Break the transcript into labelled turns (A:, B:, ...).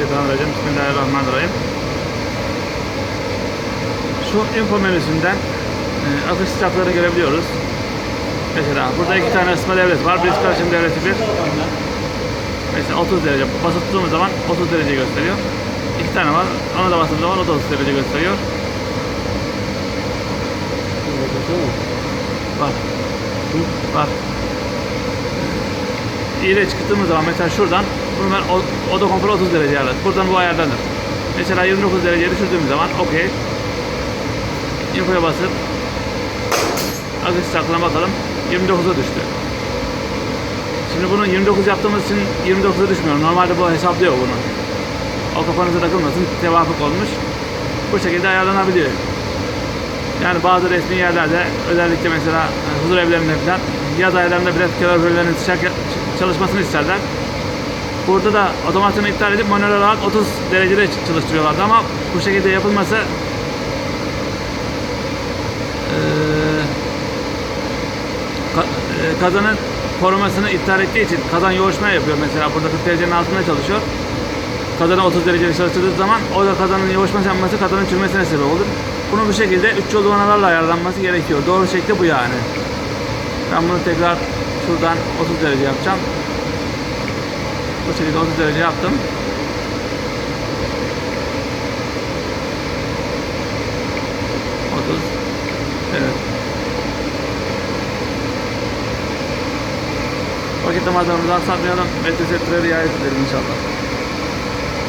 A: Bismillahirrahmanirrahim. Bismillahirrahmanirrahim. Şu info menüsünden e, akış sıcaklarını görebiliyoruz. Mesela burada iki tane ısıtma devresi var. Bir karışım devresi bir. Mesela 30 derece. Basıp tuttuğumuz zaman 30 derece gösteriyor. İki tane var. Ona da bastığımız zaman o da 30 derece gösteriyor. Var. Var. İğne çıktığımız zaman mesela şuradan bunu ben oda konforu 30 derece ayarladım. Buradan bu ayarlanır. Mesela 29 dereceye düşürdüğümüz zaman okey. Infoya basıp akış sıcaklığına bakalım. 29'a düştü. Şimdi bunu 29 yaptığımız için 29'a düşmüyor. Normalde bu hesaplıyor bunu. O kafanıza takılmasın. Tevafuk olmuş. Bu şekilde ayarlanabiliyor. Yani bazı resmi yerlerde özellikle mesela huzur evlerinde falan yaz aylarında biraz kaloriferlerin çalışmasını isterler. Burada da otomasyonu iptal edip manuel olarak 30 derecede çalıştırıyorlardı ama bu şekilde yapılması kazanın korumasını iptal ettiği için kazan yoğuşma yapıyor mesela burada 40 derecenin altında çalışıyor. Kazanı 30 derecede çalıştırdığı zaman o da kazanın yoğuşma yapması kazanın çürümesine sebep olur. Bunu bu şekilde 3 yol vanalarla ayarlanması gerekiyor. Doğru şekli bu yani. Ben bunu tekrar şuradan 30 derece yapacağım. Bu şekilde 30 derece yaptım. Otuz. Evet. Vakit namazlarımızı aksatmayalım. Ve tesettüre riayet edelim inşallah.